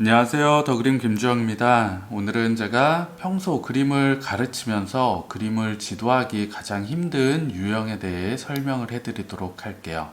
안녕하세요. 더그림 김주영입니다. 오늘은 제가 평소 그림을 가르치면서 그림을 지도하기 가장 힘든 유형에 대해 설명을 해드리도록 할게요.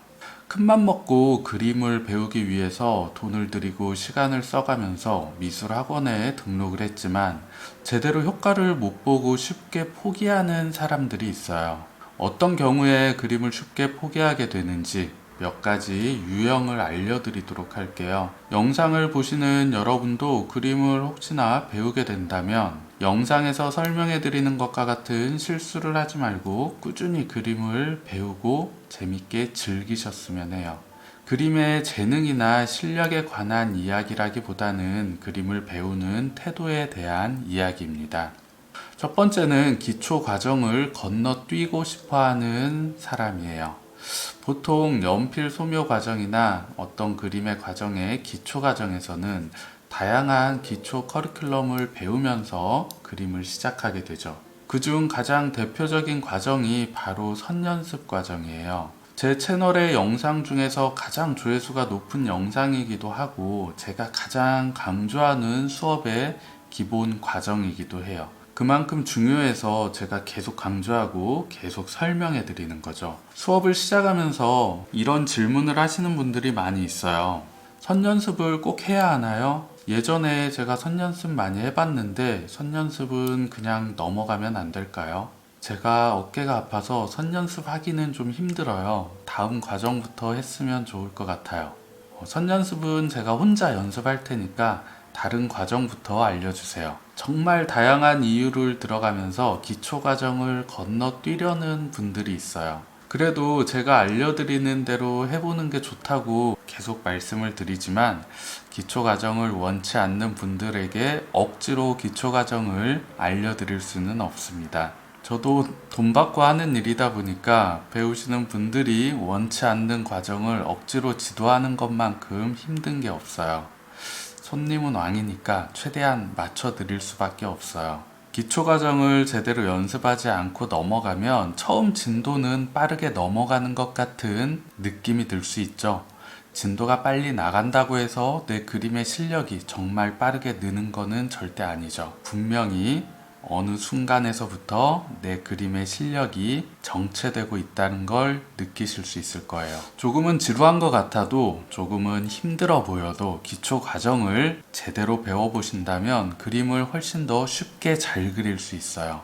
큰맘 먹고 그림을 배우기 위해서 돈을 들이고 시간을 써가면서 미술 학원에 등록을 했지만 제대로 효과를 못 보고 쉽게 포기하는 사람들이 있어요. 어떤 경우에 그림을 쉽게 포기하게 되는지 몇 가지 유형을 알려드리도록 할게요. 영상을 보시는 여러분도 그림을 혹시나 배우게 된다면 영상에서 설명해 드리는 것과 같은 실수를 하지 말고 꾸준히 그림을 배우고 재밌게 즐기셨으면 해요. 그림의 재능이나 실력에 관한 이야기라기보다는 그림을 배우는 태도에 대한 이야기입니다. 첫 번째는 기초 과정을 건너뛰고 싶어 하는 사람이에요. 보통 연필 소묘 과정이나 어떤 그림의 과정의 기초 과정에서는 다양한 기초 커리큘럼을 배우면서 그림을 시작하게 되죠. 그중 가장 대표적인 과정이 바로 선연습 과정이에요. 제 채널의 영상 중에서 가장 조회수가 높은 영상이기도 하고 제가 가장 강조하는 수업의 기본 과정이기도 해요. 그만큼 중요해서 제가 계속 강조하고 계속 설명해 드리는 거죠. 수업을 시작하면서 이런 질문을 하시는 분들이 많이 있어요. 선연습을 꼭 해야 하나요? 예전에 제가 선연습 많이 해봤는데 선연습은 그냥 넘어가면 안 될까요? 제가 어깨가 아파서 선연습 하기는 좀 힘들어요. 다음 과정부터 했으면 좋을 것 같아요. 어, 선연습은 제가 혼자 연습할 테니까 다른 과정부터 알려주세요. 정말 다양한 이유를 들어가면서 기초 과정을 건너뛰려는 분들이 있어요. 그래도 제가 알려드리는 대로 해보는 게 좋다고 계속 말씀을 드리지만 기초 과정을 원치 않는 분들에게 억지로 기초 과정을 알려드릴 수는 없습니다. 저도 돈 받고 하는 일이다 보니까 배우시는 분들이 원치 않는 과정을 억지로 지도하는 것만큼 힘든 게 없어요. 손님은 왕이니까 최대한 맞춰 드릴 수밖에 없어요. 기초 과정을 제대로 연습하지 않고 넘어가면 처음 진도는 빠르게 넘어가는 것 같은 느낌이 들 수 있죠. 진도가 빨리 나간다고 해서 내 그림의 실력이 정말 빠르게 느는 거는 절대 아니죠. 분명히 어느 순간에서부터 내 그림의 실력이 정체되고 있다는 걸 느끼실 수 있을 거예요. 조금은 지루한 것 같아도 조금은 힘들어 보여도 기초 과정을 제대로 배워보신다면 그림을 훨씬 더 쉽게 잘 그릴 수 있어요.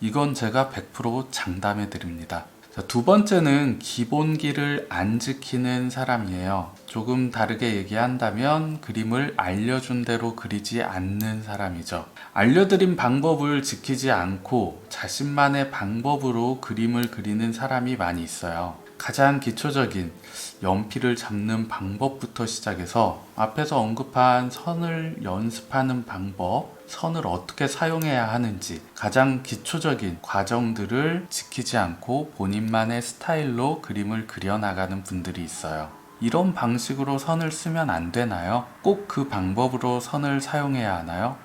이건 제가 100% 장담해 드립니다. 자, 두 번째는 기본기를 안 지키는 사람이에요. 조금 다르게 얘기한다면 그림을 알려준 대로 그리지 않는 사람이죠. 알려드린 방법을 지키지 않고 자신만의 방법으로 그림을 그리는 사람이 많이 있어요. 가장 기초적인 연필을 잡는 방법부터 시작해서 앞에서 언급한 선을 연습하는 방법, 선을 어떻게 사용해야 하는지 가장 기초적인 과정들을 지키지 않고 본인만의 스타일로 그림을 그려나가는 분들이 있어요. 이런 방식으로 선을 쓰면 안 되나요? 꼭 그 방법으로 선을 사용해야 하나요?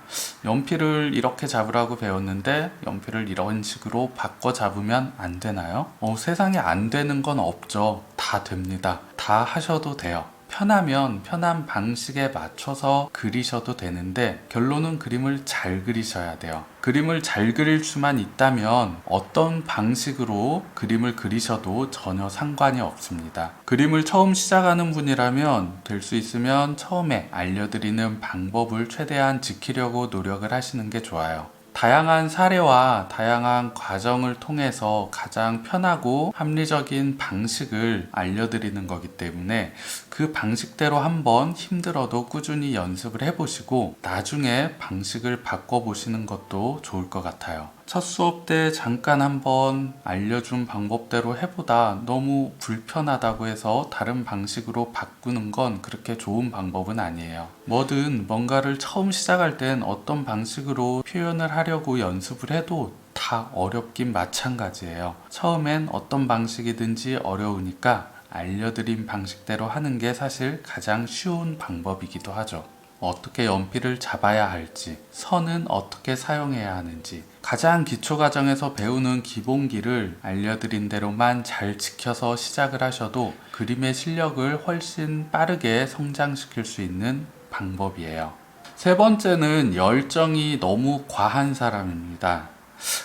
연필을 이렇게 잡으라고 배웠는데 연필을 이런 식으로 바꿔 잡으면 안 되나요? 어, 세상에 안 되는 건 없죠. 다 됩니다. 다 하셔도 돼요. 편하면 편한 방식에 맞춰서 그리셔도 되는데 결론은 그림을 잘 그리셔야 돼요. 그림을 잘 그릴 수만 있다면 어떤 방식으로 그림을 그리셔도 전혀 상관이 없습니다. 그림을 처음 시작하는 분이라면 될 수 있으면 처음에 알려드리는 방법을 최대한 지키려고 노력을 하시는 게 좋아요. 다양한 사례와 다양한 과정을 통해서 가장 편하고 합리적인 방식을 알려드리는 거기 때문에 그 방식대로 한번 힘들어도 꾸준히 연습을 해보시고 나중에 방식을 바꿔보시는 것도 좋을 것 같아요. 첫 수업 때 잠깐 한번 알려준 방법대로 해보다 너무 불편하다고 해서 다른 방식으로 바꾸는 건 그렇게 좋은 방법은 아니에요. 뭐든 뭔가를 처음 시작할 땐 어떤 방식으로 표현을 하려고 연습을 해도 다 어렵긴 마찬가지예요. 처음엔 어떤 방식이든지 어려우니까 알려드린 방식대로 하는 게 사실 가장 쉬운 방법이기도 하죠. 어떻게 연필을 잡아야 할지, 선은 어떻게 사용해야 하는지, 가장 기초 과정에서 배우는 기본기를 알려드린 대로만 잘 지켜서 시작을 하셔도 그림의 실력을 훨씬 빠르게 성장시킬 수 있는 방법이에요. 세 번째는 열정이 너무 과한 사람입니다.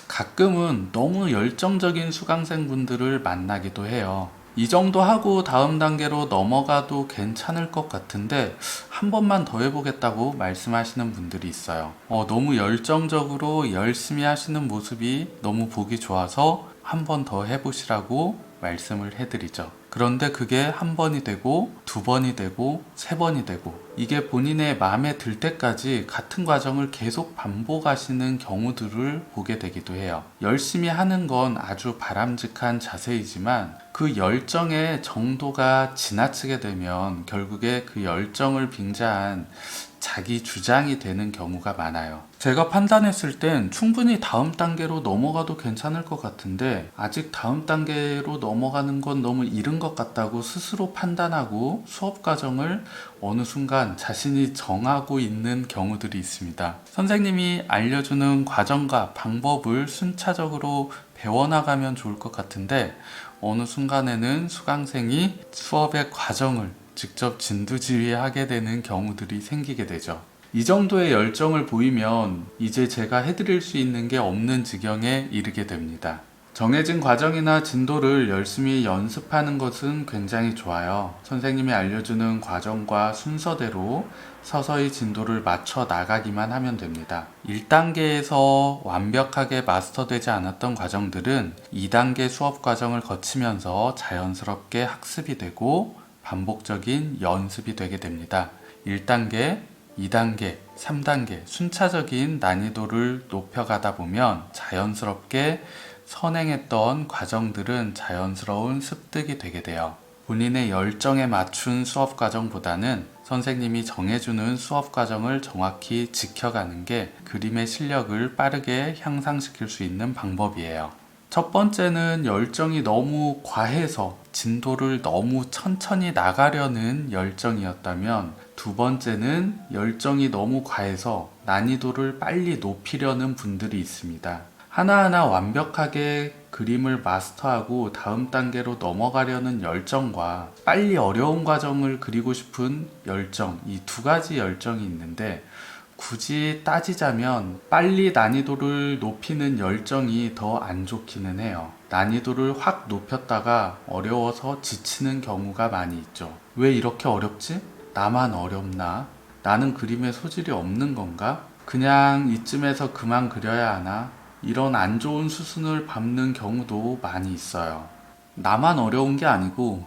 가끔은 너무 열정적인 수강생분들을 만나기도 해요. 이 정도 하고 다음 단계로 넘어가도 괜찮을 것 같은데 한 번만 더 해보겠다고 말씀하시는 분들이 있어요. 어, 너무 열정적으로 열심히 하시는 모습이 너무 보기 좋아서 한 번 더 해보시라고 말씀을 해드리죠. 그런데 그게 한 번이 되고 두 번이 되고 세 번이 되고 이게 본인의 마음에 들 때까지 같은 과정을 계속 반복하시는 경우들을 보게 되기도 해요. 열심히 하는 건 아주 바람직한 자세이지만 그 열정의 정도가 지나치게 되면 결국에 그 열정을 빙자한 자기 주장이 되는 경우가 많아요. 제가 판단했을 땐 충분히 다음 단계로 넘어가도 괜찮을 것 같은데 아직 다음 단계로 넘어가는 건 너무 이른 것 같다고 스스로 판단하고 수업 과정을 어느 순간 자신이 정하고 있는 경우들이 있습니다. 선생님이 알려주는 과정과 방법을 순차적으로 배워나가면 좋을 것 같은데 어느 순간에는 수강생이 수업의 과정을 직접 진두지휘하게 되는 경우들이 생기게 되죠. 이 정도의 열정을 보이면 이제 제가 해드릴 수 있는 게 없는 지경에 이르게 됩니다. 정해진 과정이나 진도를 열심히 연습하는 것은 굉장히 좋아요. 선생님이 알려주는 과정과 순서대로 서서히 진도를 맞춰 나가기만 하면 됩니다. 1단계에서 완벽하게 마스터되지 않았던 과정들은 2단계 수업 과정을 거치면서 자연스럽게 학습이 되고 반복적인 연습이 되게 됩니다. 1단계, 2단계, 3단계 순차적인 난이도를 높여가다 보면 자연스럽게 선행했던 과정들은 자연스러운 습득이 되게 돼요. 본인의 열정에 맞춘 수업 과정보다는 선생님이 정해주는 수업 과정을 정확히 지켜가는 게 그림의 실력을 빠르게 향상시킬 수 있는 방법이에요. 첫 번째는 열정이 너무 과해서 진도를 너무 천천히 나가려는 열정이었다면 두 번째는 열정이 너무 과해서 난이도를 빨리 높이려는 분들이 있습니다. 하나하나 완벽하게 그림을 마스터하고 다음 단계로 넘어가려는 열정과 빨리 어려운 과정을 그리고 싶은 열정, 이 두 가지 열정이 있는데 굳이 따지자면 빨리 난이도를 높이는 열정이 더 안 좋기는 해요. 난이도를 확 높였다가 어려워서 지치는 경우가 많이 있죠. 왜 이렇게 어렵지? 나만 어렵나? 나는 그림에 소질이 없는 건가? 그냥 이쯤에서 그만 그려야 하나? 이런 안 좋은 수순을 밟는 경우도 많이 있어요. 나만 어려운 게 아니고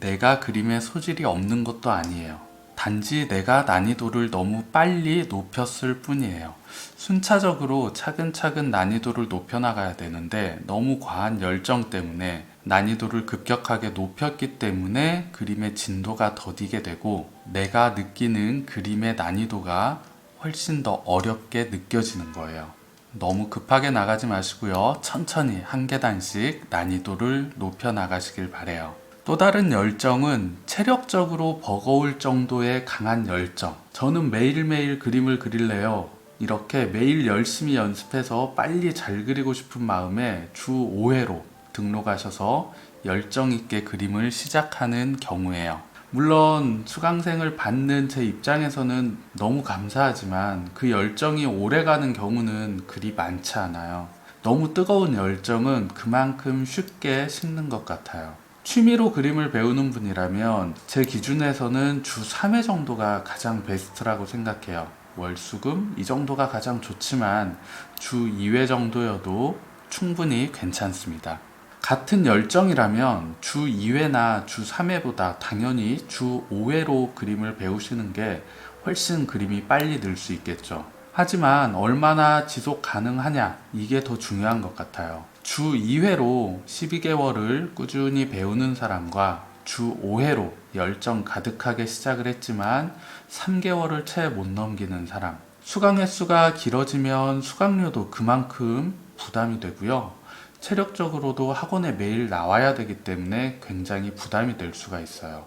내가 그림에 소질이 없는 것도 아니에요. 단지 내가 난이도를 너무 빨리 높였을 뿐이에요. 순차적으로 차근차근 난이도를 높여나가야 되는데 너무 과한 열정 때문에 난이도를 급격하게 높였기 때문에 그림의 진도가 더디게 되고 내가 느끼는 그림의 난이도가 훨씬 더 어렵게 느껴지는 거예요. 너무 급하게 나가지 마시고요. 천천히 한 계단씩 난이도를 높여 나가시길 바래요. 또 다른 열정은 체력적으로 버거울 정도의 강한 열정. 저는 매일매일 그림을 그릴래요. 이렇게 매일 열심히 연습해서 빨리 잘 그리고 싶은 마음에 주 5회로 등록하셔서 열정 있게 그림을 시작하는 경우예요. 물론 수강생을 받는 제 입장에서는 너무 감사하지만 그 열정이 오래 가는 경우는 그리 많지 않아요. 너무 뜨거운 열정은 그만큼 쉽게 식는 것 같아요. 취미로 그림을 배우는 분이라면 제 기준에서는 주 3회 정도가 가장 베스트라고 생각해요. 월수금 이 정도가 가장 좋지만 주 2회 정도여도 충분히 괜찮습니다. 같은 열정이라면 주 2회나 주 3회보다 당연히 주 5회로 그림을 배우시는 게 훨씬 그림이 빨리 늘 수 있겠죠. 하지만 얼마나 지속 가능하냐 이게 더 중요한 것 같아요. 주 2회로 12개월을 꾸준히 배우는 사람과 주 5회로 열정 가득하게 시작을 했지만 3개월을 채 못 넘기는 사람. 수강 횟수가 길어지면 수강료도 그만큼 부담이 되고요. 체력적으로도 학원에 매일 나와야 되기 때문에 굉장히 부담이 될 수가 있어요.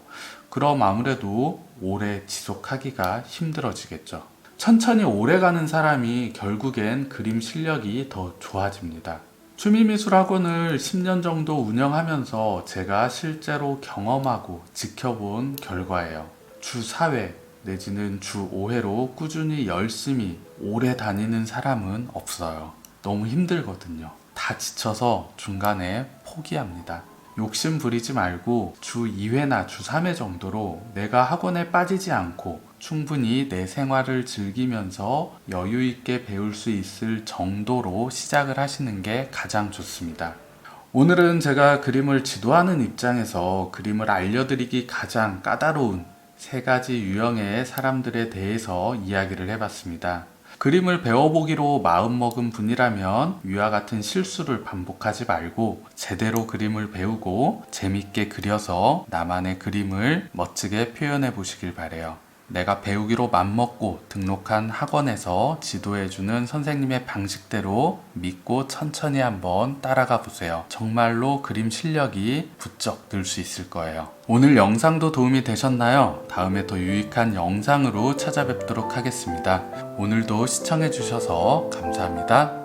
그럼 아무래도 오래 지속하기가 힘들어지겠죠. 천천히 오래 가는 사람이 결국엔 그림 실력이 더 좋아집니다. 취미미술 학원을 10년 정도 운영하면서 제가 실제로 경험하고 지켜본 결과예요. 주 4회, 내지는 주 5회로 꾸준히 열심히 오래 다니는 사람은 없어요. 너무 힘들거든요. 다 지쳐서 중간에 포기합니다. 욕심 부리지 말고 주 2회나 주 3회 정도로 내가 학원에 빠지지 않고 충분히 내 생활을 즐기면서 여유 있게 배울 수 있을 정도로 시작을 하시는 게 가장 좋습니다. 오늘은 제가 그림을 지도하는 입장에서 그림을 알려드리기 가장 까다로운 세 가지 유형의 사람들에 대해서 이야기를 해봤습니다. 그림을 배워보기로 마음먹은 분이라면 위와 같은 실수를 반복하지 말고 제대로 그림을 배우고 재밌게 그려서 나만의 그림을 멋지게 표현해 보시길 바래요. 내가 배우기로 맘먹고 등록한 학원에서 지도해주는 선생님의 방식대로 믿고 천천히 한번 따라가 보세요. 정말로 그림 실력이 부쩍 늘 수 있을 거예요. 오늘 영상도 도움이 되셨나요? 다음에 더 유익한 영상으로 찾아뵙도록 하겠습니다. 오늘도 시청해주셔서 감사합니다.